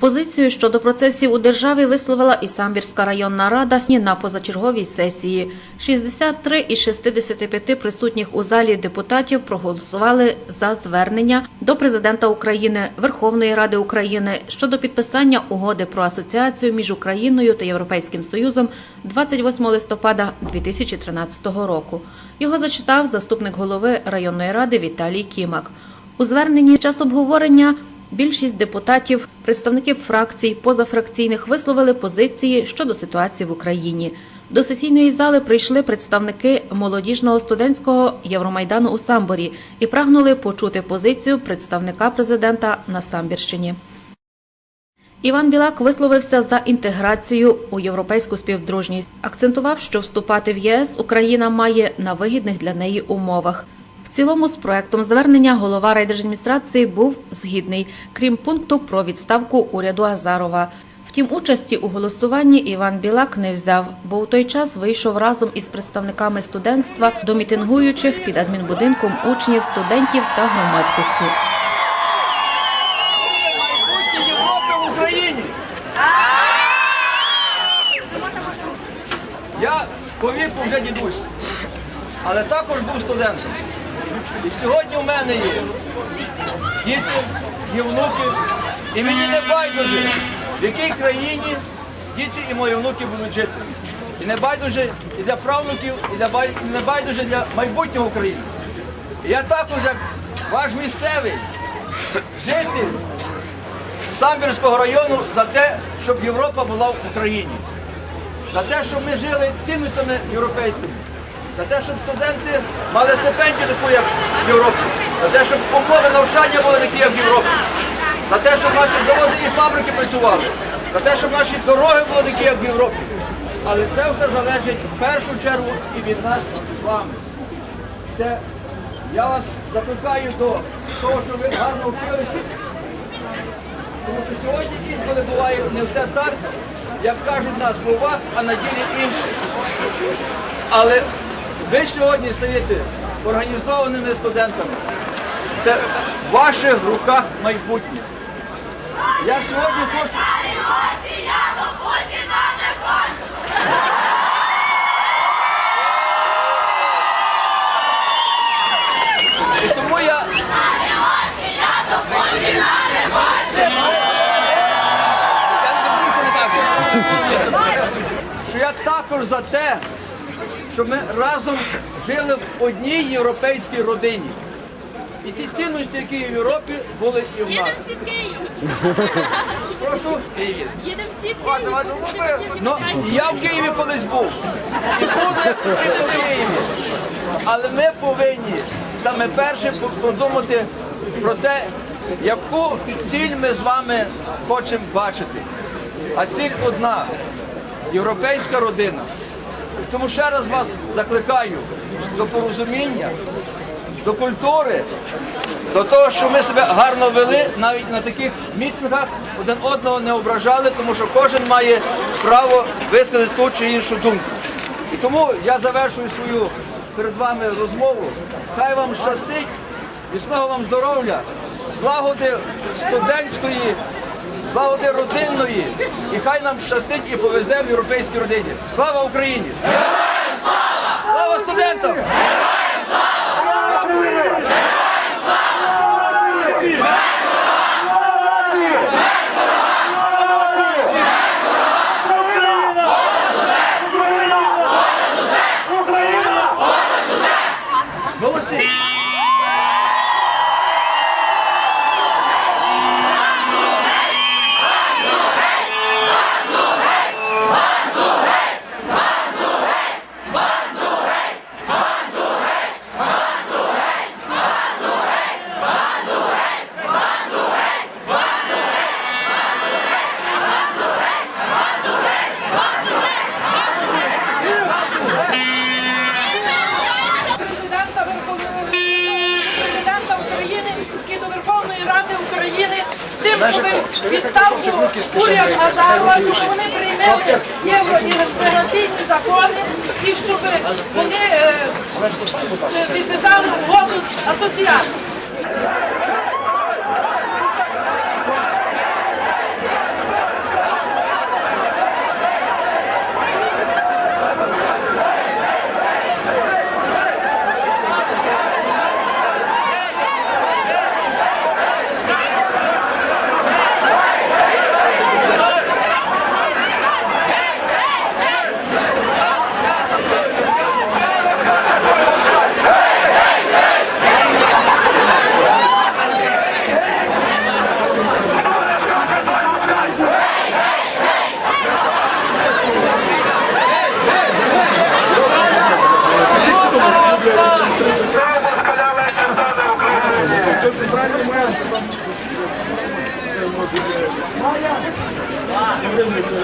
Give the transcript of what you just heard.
Позицію щодо процесів у державі висловила і Самбірська районна рада на позачерговій сесії. 63 із 65 присутніх у залі депутатів проголосували за звернення до президента України, Верховної Ради України щодо підписання угоди про асоціацію між Україною та Європейським Союзом 28 листопада 2013 року. Його зачитав заступник голови районної ради Віталій Кімак. У зверненні час обговорення більшість депутатів, представників фракцій, позафракційних висловили позиції щодо ситуації в Україні. До сесійної зали прийшли представники молодіжного студентського Євромайдану у Самборі і прагнули почути позицію представника президента на Самбірщині. Іван Білак висловився за інтеграцію у європейську співдружність. Акцентував, що вступати в ЄС Україна має на вигідних для неї умовах. Цілому з проектом звернення голова райдержадміністрації був згідний, крім пункту про відставку уряду Азарова. Втім, участі у голосуванні Іван Білак не взяв, бо у той час вийшов разом із представниками студентства до мітингуючих під адмінбудинком учнів, студентів та громадськості. Я по віку вже дідусь, але також був студентом. І сьогодні в мене є діти, є внуки, і мені не байдуже, в якій країні діти і мої внуки будуть жити. І не байдуже і для правнуків, і для бай- і не байдуже для майбутнього України. І я також, як ваш місцевий житель Самбірського району за те, щоб Європа була в Україні, за те, щоб ми жили цінностями європейськими, за те, щоб студенти мали стипендію таку, як в Європі, за те, щоб умови навчання були такі, як в Європі, за те, щоб наші заводи і фабрики працювали, за те, щоб наші дороги були такі, як в Європі. Але це все залежить в першу чергу і від нас з вами. Це я вас закликаю до того, щоб ви гарно вчилися. Тому що сьогодні інколи буває не все так, як кажуть на словах, а на ділі інше. Але ви сьогодні стаєте організованими студентами. Це в ваших руках майбутнє. Я сьогодні хочу. І тому я Я не зрозумів, що не кажу. Що я також за те, щоб ми разом жили в одній європейській родині. І ці цінності, які є в Європі, були і в нас. Їдемо всі в Київ. Прошу. Їдемо всі в Київ. Ну, я в Києві колись був. І буде і в Києві. Але ми повинні саме перше подумати про те, яку ціль ми з вами хочемо бачити. А ціль одна європейська родина. Тому ще раз вас закликаю до порозуміння, до культури, до того, що ми себе гарно вели, навіть на таких мітингах один одного не ображали, тому що кожен має право висказати ту чи іншу думку. І тому я завершую свою перед вами розмову. Хай вам щастить, міцного вам здоров'я, злагоди студентської, злагоди родинної, хай нам щастить і повезе в європейській родині. Слава Україні! Слава! Слава студентам! Молодці! президента Верховної президента України і до Верховної Ради України з тим, щоб відставку уряд Азарова, щоб вони прийняли євроінтеграційні закони і щоб вони е, підписали угоду з Ага!